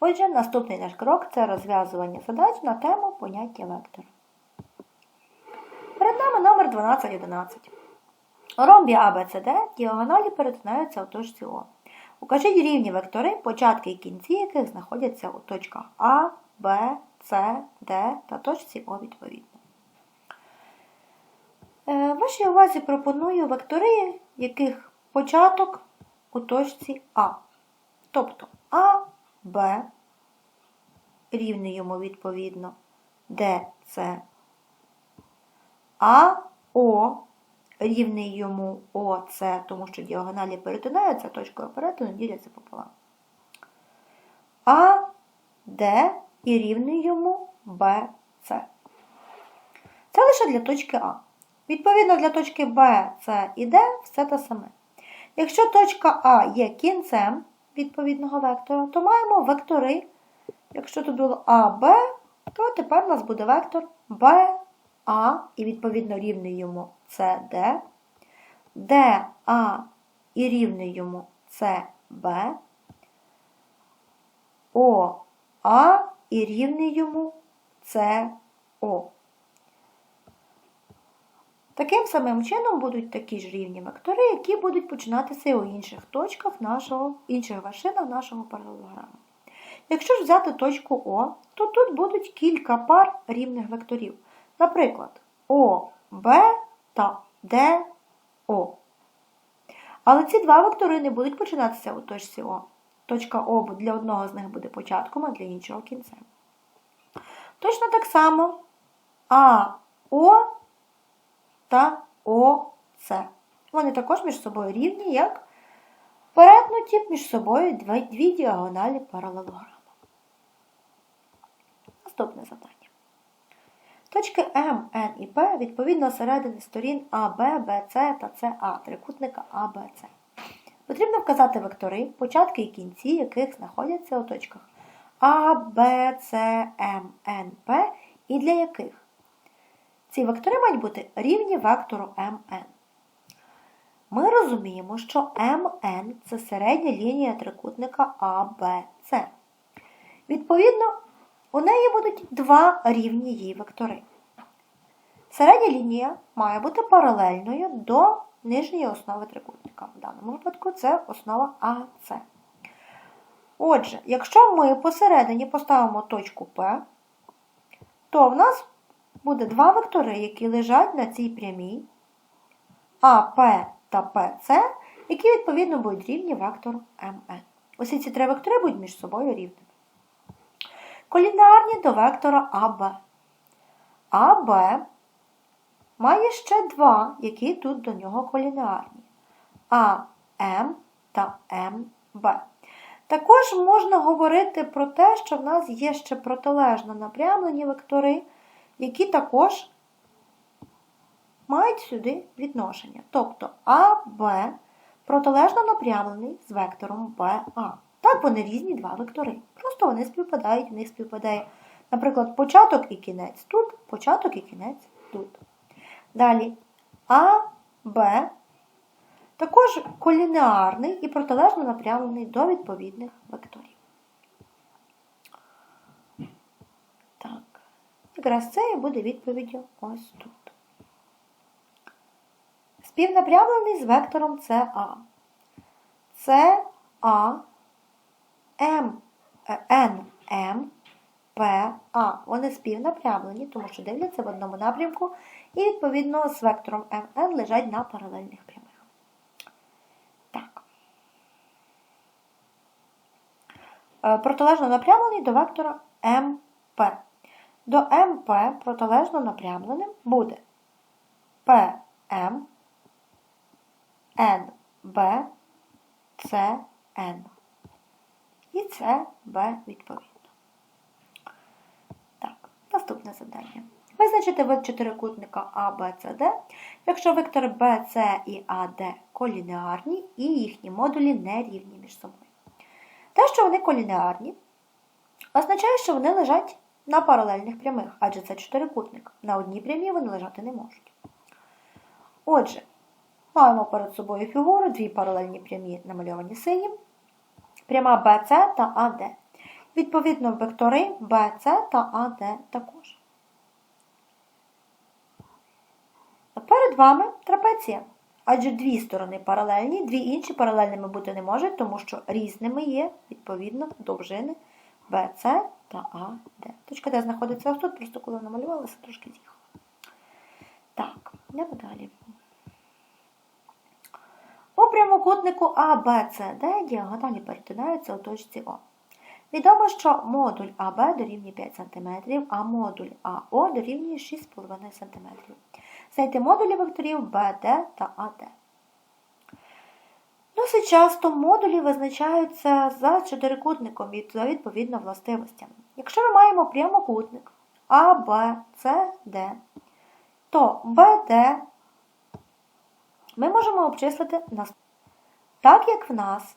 Отже, наступний наш крок це розв'язування задач на тему поняття вектора. Перед нами номер 1211. У ромбі ABCD діагоналі перетинаються у точці О. Укажіть рівні вектори, початки і кінці яких знаходяться у точках А, Б, С, Д та точці О відповідно. Е, Вашій увазі пропоную вектори, яких початок у точці А. Тобто А, Б, рівний йому відповідно, Д, С, А, О, рівний йому ОС, тому що діагоналі перетинаються, точкою перетину діляться пополам. А, Д і рівний йому Б, С. Це лише для точки А. Відповідно, для точки Б, С і Д все те саме. Якщо точка А є кінцем відповідного вектора, то маємо вектори. Якщо тут було А, Б, то тепер у нас буде вектор Б, А і відповідно рівний йому С, Д, Д, А і рівний йому С, Б, О, А і рівний йому С, О. Таким самим чином будуть такі ж рівні вектори, які будуть починатися у інших точках нашого, інших вершинах нашого паралелограму. Якщо ж взяти точку О, то тут будуть кілька пар рівних векторів. Наприклад, О, Б та Д, О. Але ці два вектори не будуть починатися у точці О. Точка О для одного з них буде початком, а для іншого кінцем. Точно так само АО та ОС. Вони також між собою рівні, як перетнуті між собою дві, діагоналі паралелограма. Наступне завдання. Точки М, Н і П відповідно середини сторін А, Б, Б, С та СА трикутника А, Б, С. Потрібно вказати вектори, початки і кінці, яких знаходяться у точках А, Б, С, М, Н, П і для яких. Ці вектори мають бути рівні вектору МН. Ми розуміємо, що МН це середня лінія трикутника АБЦ. Відповідно, у неї будуть два рівні її вектори. Середня лінія має бути паралельною до нижньої основи трикутника. В даному випадку це основа АС. Отже, якщо ми посередині поставимо точку П, то в нас буде два вектори, які лежать на цій прямій АП та ПС, які відповідно будуть рівні вектору МН. Ось ці три вектори будуть між собою рівними. Колінарні до вектора АБ. АБ має ще два, які тут до нього колінарні. АМ та МБ. Також можна говорити про те, що в нас є ще протилежно напрямлені вектори, які також мають сюди відношення. Тобто АБ протилежно напрямлений з вектором БА. Так, вони різні два вектори. Просто вони співпадають, в них співпадає, наприклад, початок і кінець тут, початок і кінець тут. Далі АБ також колінеарний і протилежно напрямлений до відповідних векторів. Якраз це і буде відповіддю ось тут. Співнапрямлений з вектором СА. СА М, Н, М, П, А. Вони співнапрямлені, тому що дивляться в одному напрямку, і, відповідно, з вектором МН лежать на паралельних прямих. Так. Е, Протилежно напрямлений до вектора МП. До МП протилежно напрямленим буде ПМ, НБ, СН. І це Б відповідно. Так, наступне завдання. Визначити вид чотирикутника А, Б, якщо вектори С і АД колінеарні і їхні модулі не рівні між собою. Те, що вони колінеарні, означає, що вони лежать на паралельних прямих, адже це чотирикутник. На одній прямій вони лежати не можуть. Отже, маємо перед собою фігуру, дві паралельні прямі намальовані синім, пряма BC та AD. Відповідно, вектори BC та AD також. Перед вами трапеція. Адже дві сторони паралельні, дві інші паралельними бути не можуть, тому що різними є, відповідно, довжини BC та AD. Точка Д знаходиться тут, просто коли намалювалася, трошки з'їхала. Так, йдемо далі. У прямокутнику ABCD діагоналі перетинаються у точці О. Відомо, що модуль АБ дорівнює 5 см, а модуль АО дорівнює 6,5 см. Знайти модулі векторів BD та AD. Досить часто модулі визначаються за чотирикутником від за відповідно властивостями. Якщо ми маємо прямокутник ABCD, то BD ми можемо обчислити наступне. Так як в нас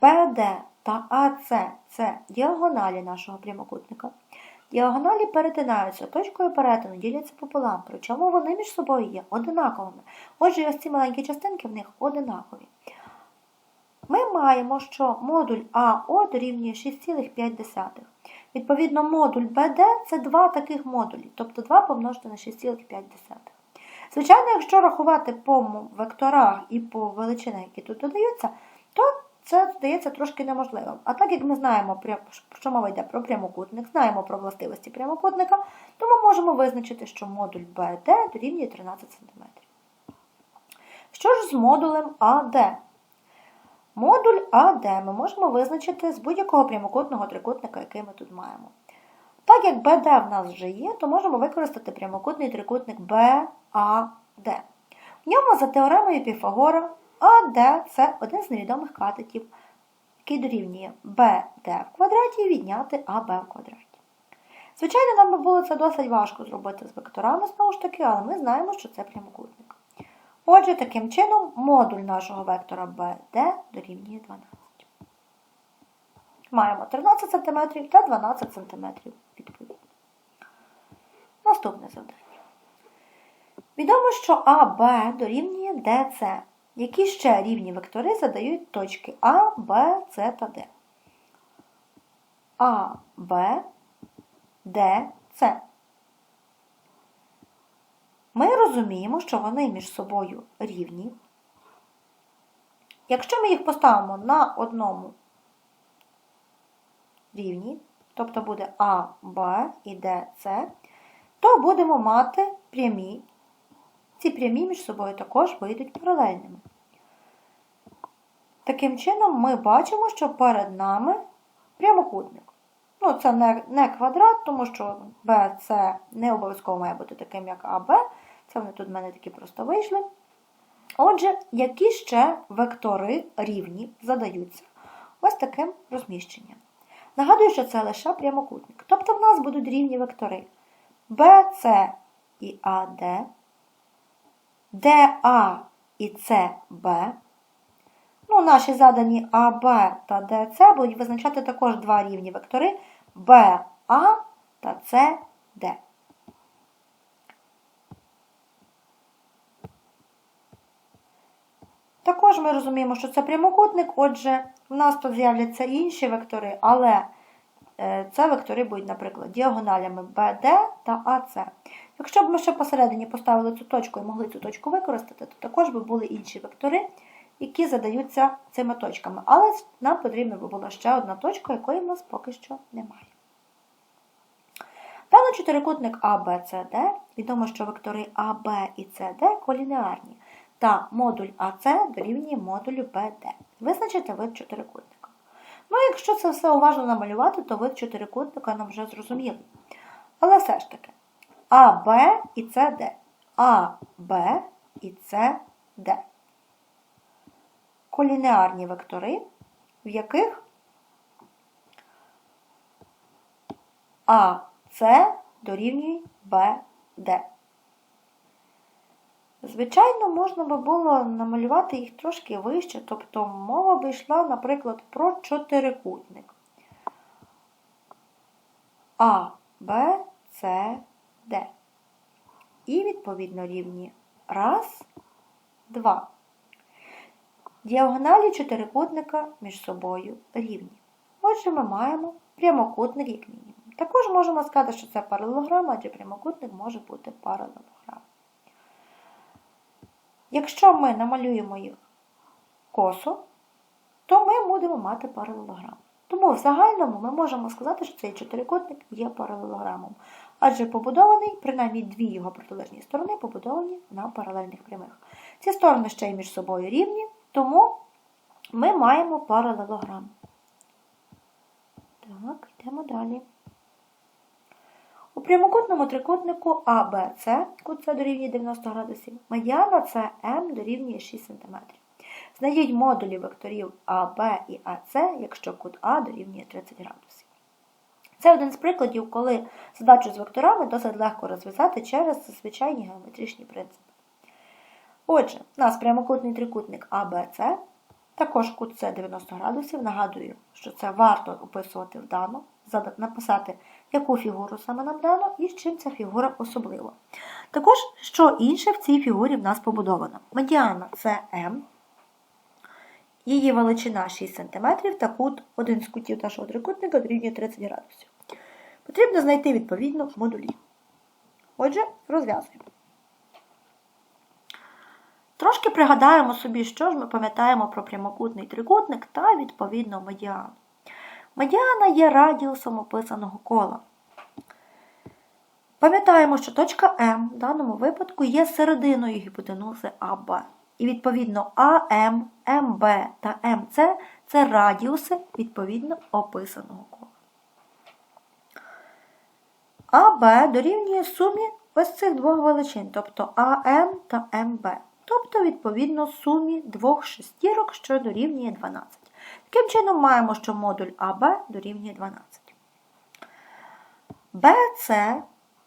BD та AC це діагоналі нашого прямокутника, діагоналі перетинаються точкою перетину, діляться пополам, причому вони між собою є одинаковими. Отже, ось ці маленькі частинки в них одинакові. Ми маємо, що модуль АО дорівнює 6,5. Відповідно, модуль BD це два таких модулі, тобто 2 помножити на 6,5. Звичайно, якщо рахувати по векторах і по величинах, які тут додаються, то це здається трошки неможливим. А так як ми знаємо, що мова йде про прямокутник, знаємо про властивості прямокутника, то ми можемо визначити, що модуль BD дорівнює 13 см. Що ж з модулем AD? Модуль АД ми можемо визначити з будь-якого прямокутного трикутника, який ми тут маємо. Так як БД в нас вже є, то можемо використати прямокутний трикутник БАД. В ньому за теоремою Піфагора АД це один з невідомих катетів, який дорівнює БД в квадраті і відняти АБ в квадраті. Звичайно, нам би було це досить важко зробити з векторами, знову ж таки, але ми знаємо, що це прямокутник. Отже, таким чином, модуль нашого вектора BD дорівнює 12. Маємо 13 см та 12 см відповідно. Наступне завдання. Відомо, що АБ дорівнює DC. Які ще рівні вектори задають точки А, Б, С та Д? А, Б, Д, С. Ми розуміємо, що вони між собою рівні. Якщо ми їх поставимо на одному рівні, тобто буде А, Б і Д, С, то будемо мати прямі. Ці прямі між собою також вийдуть паралельними. Таким чином, ми бачимо, що перед нами прямокутник. Ну, це не, не квадрат, тому що BC не обов'язково має бути таким, як АБ. Це вони тут в мене такі просто вийшли. Отже, які ще вектори рівні задаються ось таким розміщенням. Нагадую, що це лише прямокутник. Тобто в нас будуть рівні вектори BC і AD, DA і CB. Ну, Наші задані АБ та ДЦ будуть визначати також два рівні вектори БА та СД. Також ми розуміємо, що це прямокутник, отже, в нас тут з'являться інші вектори, але е, це вектори будуть, наприклад, діагоналями BD та AC. Якщо б ми ще посередині поставили цю точку і могли цю точку використати, то також би були інші вектори, які задаються цими точками. Але нам потрібна була ще одна точка, якої в нас поки що немає. Даний чотирикутник ABCD, відомо, що вектори AB і CD колінеарні та модуль АС дорівнює модулю БД. Визначити вид чотирикутника. Ну, якщо це все уважно намалювати, то вид чотирикутника нам вже зрозумілий. Але все ж таки, АБ і СД. АБ і СД. Колінеарні вектори, в яких АС дорівнює БД. Звичайно, можна би було намалювати їх трошки вище, тобто мова би йшла, наприклад, про чотирикутник. А, Б, С, Д. І, відповідно, рівні раз, два. Діагоналі чотирикутника між собою рівні. Отже, ми маємо прямокутник як мінімум. Також можемо сказати, що це паралелограм, адже прямокутник може бути паралелограм. Якщо ми намалюємо їх косо, то ми будемо мати паралелограм. Тому в загальному ми можемо сказати, що цей чотирикутник є паралелограмом, адже побудований, принаймні дві його протилежні сторони побудовані на паралельних прямих. Ці сторони ще й між собою рівні, тому ми маємо паралелограм. Так, йдемо далі. У прямокутному трикутнику АБЦ, кут С дорівнює 90 градусів, медіана СМ дорівнює 6 см. Знайдіть модулі векторів АБ і АС, якщо кут А дорівнює 30 градусів. Це один з прикладів, коли задачу з векторами досить легко розв'язати через звичайні геометричні принципи. Отже, у нас прямокутний трикутник АБЦ, також кут С 90 градусів. Нагадую, що це варто описувати вдано, написати, яку фігуру саме нам дано і з чим ця фігура особлива. Також, що інше в цій фігурі в нас побудовано. Медіана це М, її величина 6 см та кут один з кутів нашого трикутника дорівнює 30 градусів. Потрібно знайти відповідно модулі. Отже, розв'язуємо. Трошки пригадаємо собі, що ж ми пам'ятаємо про прямокутний трикутник та, відповідно, медіану. Медіана є радіусом описаного кола. Пам'ятаємо, що точка М в даному випадку є серединою гіпотенузи АБ. І, відповідно, АМ, МБ та МЦ це радіуси відповідно описаного кола. АБ дорівнює сумі ось цих двох величин, тобто АМ та МБ. Тобто, відповідно, сумі двох шестірок, що дорівнює 12. Таким чином, маємо, що модуль АБ дорівнює 12. БЦ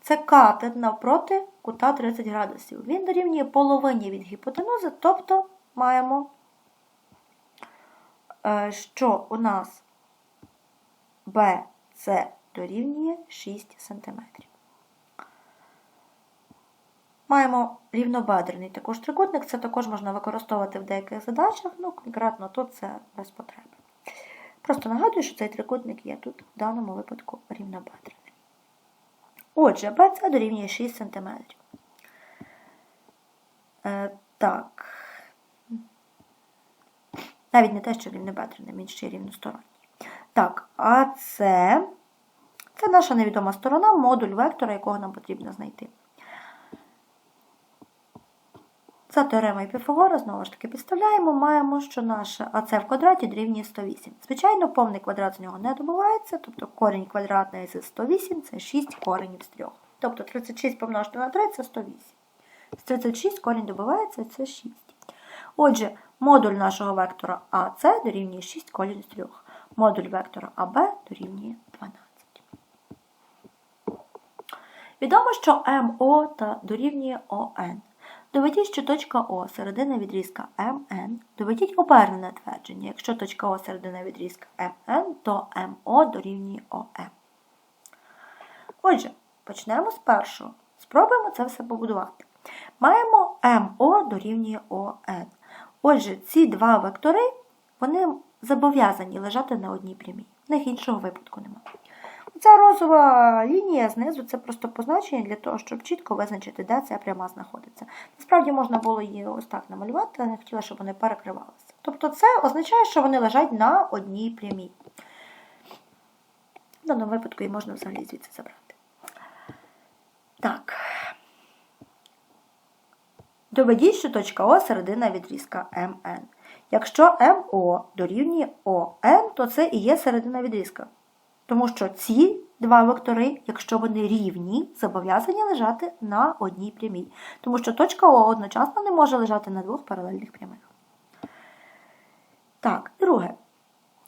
це катет навпроти кута 30 градусів. Він дорівнює половині від гіпотенузи, тобто маємо, е, що у нас БЦ дорівнює 6 см. Маємо рівнобедрений також трикутник, це також можна використовувати в деяких задачах, ну, конкретно тут це без потреби. Просто нагадую, що цей трикутник є тут в даному випадку рівнобедрений. Отже, BC дорівнює 6 см. Е, так. Навіть не те, що рівнобедрений, він ще рівносторонній. Так, а це, це наша невідома сторона, модуль вектора, якого нам потрібно знайти. За теоремою Піфагора, знову ж таки, підставляємо, маємо, що наше АЦ в квадраті дорівнює 108. Звичайно, повний квадрат з нього не добувається, тобто корінь квадратний з 108 це 6 коренів з 3. Тобто 36 помножити на 3 це 108. З 36 корінь добувається це 6. Отже, модуль нашого вектора АЦ дорівнює 6 корінь з 3. Модуль вектора АБ дорівнює 12. Відомо, що МО дорівнює ОН. Доведіть, що точка О середина відрізка МН. Доведіть обернене твердження. Якщо точка О середина відрізка МН, то МО дорівнює ОМ. Отже, почнемо з першого. Спробуємо це все побудувати. Маємо МО дорівнює ОН. Отже, ці два вектори вони зобов'язані лежати на одній прямій. В них іншого випадку немає. Ця розова лінія знизу це просто позначення для того, щоб чітко визначити, де ця пряма знаходиться. Насправді можати було її ось так намалювати, але не хотіла, щоб вони перекривалися. Тобто це означає, що вони лежать на одній прямій. В даному випадку її можна взагалі звідси забрати. Так. Доведіть, що точка О середина відрізка МН. Якщо МО дорівнює ОН, то це і є середина відрізка. Тому що ці два вектори, якщо вони рівні, зобов'язані лежати на одній прямій. Тому що точка О одночасно не може лежати на двох паралельних прямих. Так, друге.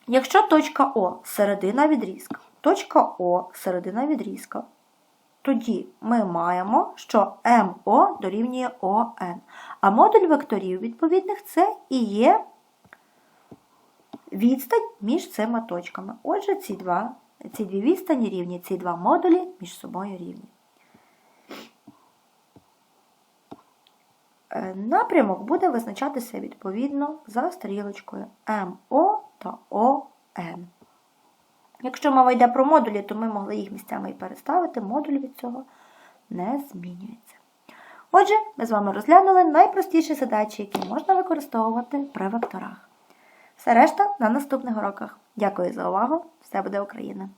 Якщо точка О середина відрізка, точка О середина відрізка, тоді ми маємо, що МО дорівнює ОН. А модуль векторів відповідних це і є відстань між цими точками. Отже, ці два, ці дві відстані рівні, ці два модулі між собою рівні. Е, напрямок буде визначатися відповідно за стрілочкою МО та ОМ. Якщо мова йде про модулі, то ми могли їх місцями і переставити, модуль від цього не змінюється. Отже, ми з вами розглянули найпростіші задачі, які можна використовувати при векторах. Все решта на наступних уроках. Дякую за увагу! Все буде Україна!